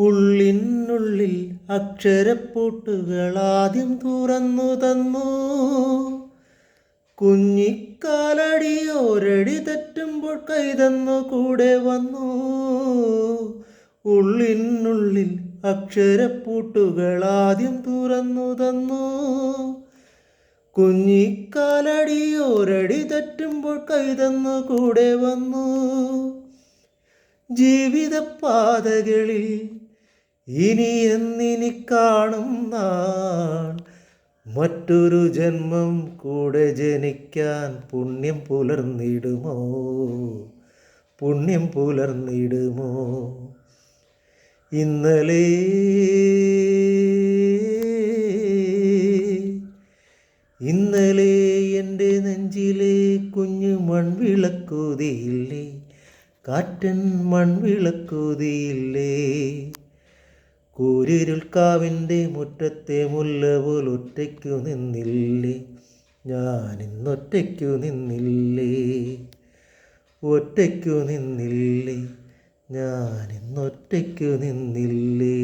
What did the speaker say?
ഉള്ളിനുള്ളിൽ അക്ഷരപ്പൂട്ടുകൾ ആദ്യം തുറന്നു തന്നു. കുഞ്ഞിക്കാലടി ഒരടി തെറ്റുമ്പോൾ കൈതന്നു കൂടെ വന്നു. ഉള്ളിനുള്ളിൽ അക്ഷരപ്പൂട്ടുകൾ ആദ്യം തുറന്നു തന്നു. കുഞ്ഞിക്കാലടി ഒരടി തെറ്റുമ്പോൾ കൈതന്നു കൂടെ വന്നു. ജീവിതപാതകളിൽ ഇനി എന്നിനി കാണും നാൾ. മറ്റൊരു ജന്മം കൂടെ ജനിക്കാൻ പുണ്യം പുലർന്നിടുമോ? പുണ്യം പുലർന്നിടുമോ? ഇന്നലെ ഇന്നലെ എന്റെ നെഞ്ചിലെ കുഞ്ഞു മൺവിളക്കൂതിയില്ലേ? കാറ്റൻ മൺവിളക്കൂതിയില്ലേ? കൂരിരുൾക്കാവിന്റെ മുറ്റത്തെ മുല്ല പോൽ ഒറ്റയ്ക്കു നിന്നില്ലേ? ഞാനിന്നൊറ്റയ്ക്കു നിന്നില്ലേ? ഒറ്റയ്ക്കു നിന്നില്ലേ? ഞാനിന്നൊറ്റയ്ക്കു നിന്നില്ലേ?